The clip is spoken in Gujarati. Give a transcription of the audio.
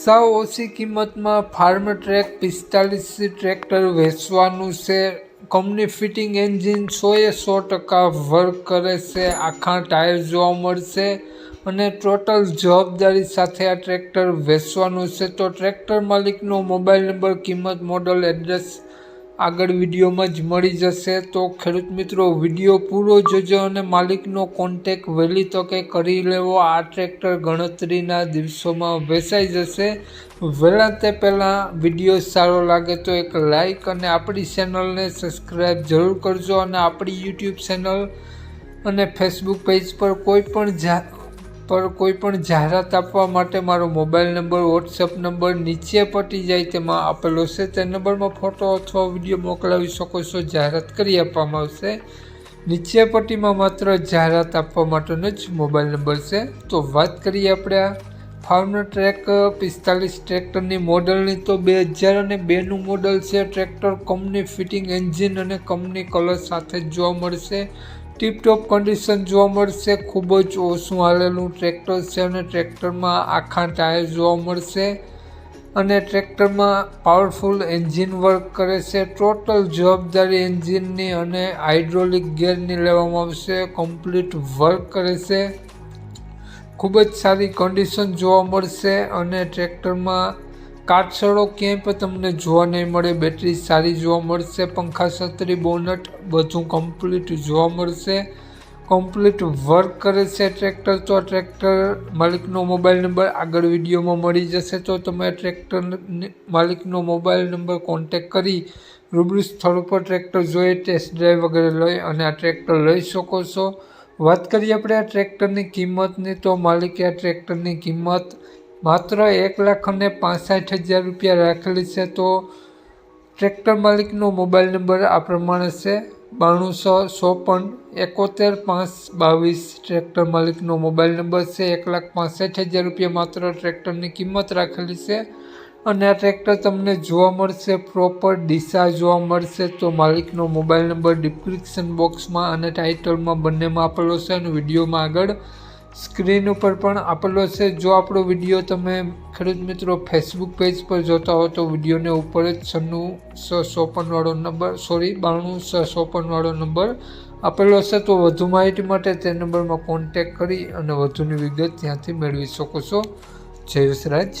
સાવ ઓછી કિંમતમાં ફાર્મ ટ્રેક, પિસ્તાલીસ ટ્રેક્ટર વેચવાનું છે. કંપની ફિટિંગ એન્જિન સોએ સો ટકા વર્ક કરે છે. આખા ટાયર જોવા મળશે અને ટોટલ જવાબદારી સાથે આ ટ્રેક્ટર વેચવાનું છે. તો ટ્રેક્ટર માલિકનો મોબાઈલ નંબર, કિંમત, મોડલ, એડ્રેસ આગળ વિડીયોમાં જ મળી જશે. તો ખેડૂત મિત્રો, વીડિયો પૂરો જોજો અને માલિકનો કોન્ટેક વહેલી તકે કરી લેવો. આ ટ્રેક્ટર ગણતરીના દિવસોમાં વેચાઈ જશે. વહેલા તે પહેલાં વીડિયો સારો લાગે તો એક લાઈક અને આપણી ચેનલને સબસ્ક્રાઈબ જરૂર કરજો. અને આપણી યુટ્યુબ ચેનલ અને ફેસબુક પેજ પર કોઈ પણ જા પર કોઈ પણ જાહેરાત આપવા માટે મારો મોબાઈલ નંબર વોટ્સએપ નંબર નીચે પટી જાય તેમાં આપેલો છે. તે નંબરમાં ફોટો અથવા વીડિયો મોકલાવી શકો છો. જાહેરાત કરી આપવામાં આવશે. નીચે પટ્ટીમાં માત્ર જાહેરાત આપવા માટેનો જ મોબાઈલ નંબર છે. તો વાત કરીએ આપણે આ ફાર્મ ટ્રેક પિસ્તાલીસ ટ્રેક્ટરની મોડલની. તો બે હજાર અને બેનું મોડલ છે. ટ્રેક્ટર કંપની ફિટિંગ એન્જિન અને કંપની કલર સાથે જોવા મળશે. ટીપટોપ કન્ડિશન જોવા મળશે. ખૂબ જ ઓછું હાલેલું ટ્રેક્ટર છે અને ટ્રેક્ટરમાં આખા ટાયર જોવા મળશે. અને ટ્રેક્ટરમાં પાવરફુલ એન્જિન વર્ક કરે છે. ટોટલ જવાબદારી એન્જિનની અને હાઇડ્રોલિક ગિયરની લેવામાં આવશે. કમ્પ્લીટ વર્ક કરે છે. ખૂબ જ સારી કન્ડિશન જોવા મળશે અને ટ્રેક્ટરમાં કાટછડો ક્યાંય પણ તમને જોવા નહીં મળે, બેટરી સારી જોવા મળશે, પંખા છત્રી, બોનટ બધું કમ્પ્લીટ જોવા મળશે. કમ્પ્લીટ વર્ક કરે છે ટ્રેક્ટર તો ટ્રેક્ટર માલિકનો મોબાઈલ નંબર આગળ વિડીયોમાં મળી જશે. તો તમે ટ્રેક્ટર માલિકનો મોબાઈલ નંબર કોન્ટેક કરી રૂબરૂ સ્થળ ઉપર ટ્રેક્ટર જોઈ ટેસ્ટ ડ્રાઈવ વગેરે લઈ અને આ ટ્રેક્ટર લઈ શકો છો. વાત કરીએ આપણે આ ટ્રેક્ટરની કિંમતની, તો માલિકે આ ટ્રેક્ટરની કિંમત માત્ર એક લાખ અને પાસઠ હજાર રૂપિયા રાખેલી છે તો ટ્રેક્ટર માલિકનો મોબાઈલ નંબર આ પ્રમાણે છે. બાણું સો ચોપન એકોતેર પાંચ બાવીસ ટ્રેક્ટર માલિકનો મોબાઈલ નંબર છે. એક લાખ પાસઠ હજાર રૂપિયા માત્ર ટ્રેક્ટરની કિંમત રાખેલી છે. અને આ ટ્રેક્ટર તમને જોવા મળશે, પ્રોપર દિશા જોવા મળશે તો માલિકનો મોબાઈલ નંબર ડિસ્ક્રિપ્શન બોક્સમાં અને ટાઇટલમાં બંનેમાં આપેલો છે અને વિડીયોમાં આગળ સ્ક્રીન ઉપર પણ આપેલો છે. જો આપણો વીડિયો તમે ખેડૂત મિત્રો ફેસબુક પેજ પર જોતા હો તો વિડીયોને ઉપર જ છન્નું સ ચોપનવાળો નંબર સોરી બાણું સ ચોપનવાળો નંબર આપેલો છે. તો વધુ માહિતી માટે તે નંબરમાં કોન્ટેક કરી અને વધુની વિગત ત્યાંથી મેળવી શકો છો. જય વિસરાજ